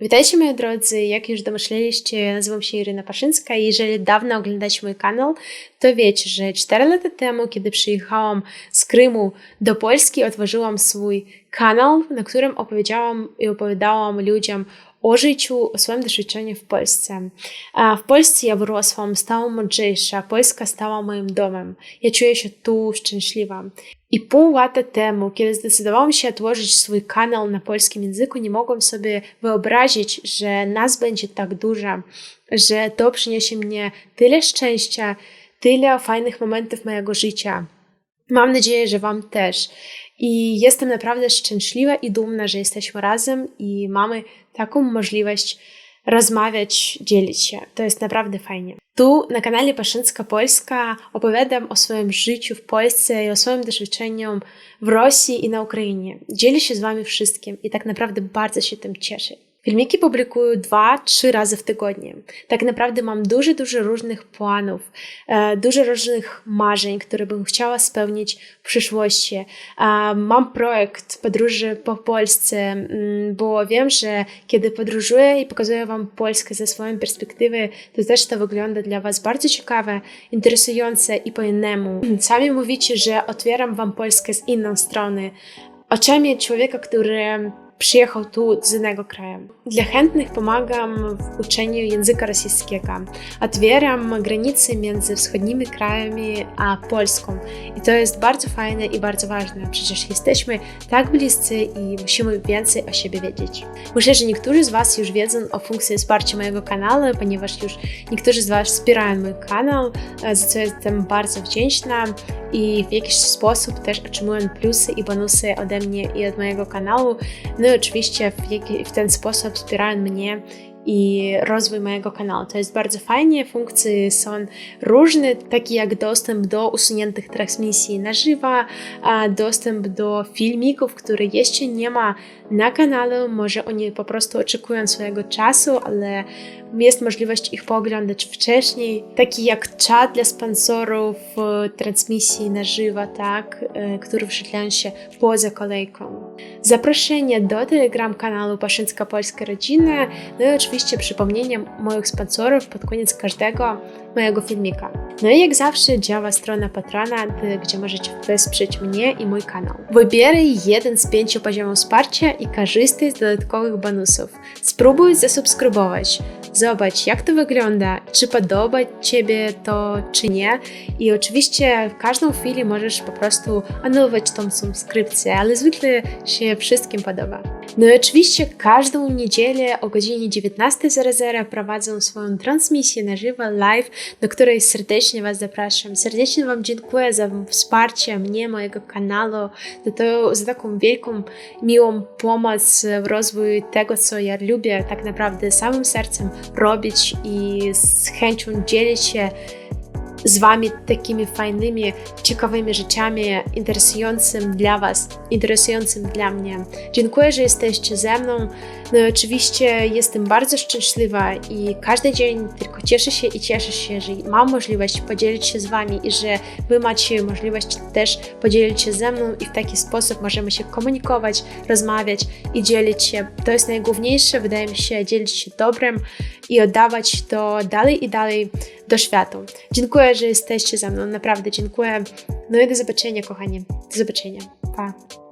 Witajcie moi drodzy, jak już domyśleliście, nazywam się Iryna Paszyńska i jeżeli dawno oglądacie mój kanał, to wiecie, że 4 lata temu, kiedy przyjechałam z Krymu do Polski, otworzyłam swój kanał, na którym opowiedziałam i opowiadałam ludziom o życiu, o swoim doświadczeniu w Polsce. W Polsce ja wyrosłam, stałam mądrzejsza, Polska stała moim domem. Ja czuję się tu szczęśliwa. I pół lata temu, kiedy zdecydowałam się otworzyć swój kanał na polskim języku, nie mogłam sobie wyobrazić, że nas będzie tak dużo, że to przyniesie mnie tyle szczęścia, tyle fajnych momentów mojego życia. Mam nadzieję, że Wam też. I jestem naprawdę szczęśliwa i dumna, że jesteśmy razem i mamy taką możliwość rozmawiać, dzielić się. To jest naprawdę fajnie. Tu na kanale Paszyńska Polska opowiadam o swoim życiu w Polsce i o swoim doświadczeniu w Rosji i na Ukrainie. Dzielę się z Wami wszystkim i tak naprawdę bardzo się tym cieszę. Filmiki publikuję dwa, trzy razy w tygodniu. Tak naprawdę mam dużo, dużo różnych planów, e, dużo różnych marzeń, które bym chciała spełnić w przyszłości. E, mam projekt podróży po Polsce, mm, bo wiem, że kiedy podróżuję i pokazuję Wam Polskę ze swojej perspektywy, to też to wygląda dla Was bardzo ciekawe, interesujące i po innemu. Sami mówicie, że otwieram Wam Polskę z innej strony, oczami człowieka, który przyjechał tu z innego kraju. Dla chętnych pomagam w uczeniu języka rosyjskiego. Otwieram granice między wschodnimi krajami a Polską. I to jest bardzo fajne i bardzo ważne. Przecież jesteśmy tak bliscy i musimy więcej o siebie wiedzieć. Myślę, że niektórzy z Was już wiedzą o funkcji wsparcia mojego kanału, ponieważ już niektórzy z Was wspierają mój kanał, za co jestem bardzo wdzięczna i w jakiś sposób też otrzymują plusy i bonusy ode mnie i od mojego kanału. No i oczywiście w, w ten sposób wspierają mnie i rozwój mojego kanału. To jest bardzo fajnie. Funkcje są różne, takie jak dostęp do usuniętych transmisji na żywo, dostęp do filmików, które jeszcze nie ma na kanale. Może oni po prostu oczekują swojego czasu, ale jest możliwość ich pooglądać wcześniej, taki jak czat dla sponsorów transmisji na żywo, tak, które wyświetlają się poza kolejką. Zaproszenie do Telegram kanału Paszyńska Polska Rodzina, no i oczywiście przypomnienie moich sponsorów pod koniec każdego mojego filmika. No i jak zawsze działa strona Patrona, gdzie możecie wesprzeć mnie i mój kanał. Wybieraj jeden z pięciu poziomów wsparcia i korzystaj z dodatkowych bonusów. Spróbuj zasubskrybować. Zobacz, jak to wygląda, czy podoba Ciebie to, czy nie. I oczywiście w każdą chwilę możesz po prostu anulować tą subskrypcję, ale zwykle się wszystkim podoba. No i oczywiście każdą niedzielę o godzinie 19.00 prowadzę swoją transmisję na żywo, live, do której serdecznie Was zapraszam. Serdecznie Wam dziękuję za wsparcie mnie, mojego kanału, za, to, za taką wielką, miłą pomoc w rozwoju tego, co ja lubię tak naprawdę samym sercem robić i z chęcią dzielić się z Wami takimi fajnymi, ciekawymi rzeczami, interesującym dla Was, interesującym dla mnie. Dziękuję, że jesteście ze mną. No i oczywiście jestem bardzo szczęśliwa i każdy dzień tylko cieszę się i cieszę się, że mam możliwość podzielić się z Wami i że Wy macie możliwość też podzielić się ze mną i w taki sposób możemy się komunikować, rozmawiać i dzielić się. To jest najgłówniejsze, wydaje mi się, dzielić się dobrem i oddawać to dalej i dalej do świata. Dziękuję, że jesteście ze mną, naprawdę dziękuję. No i do zobaczenia, kochani. Do zobaczenia. Pa.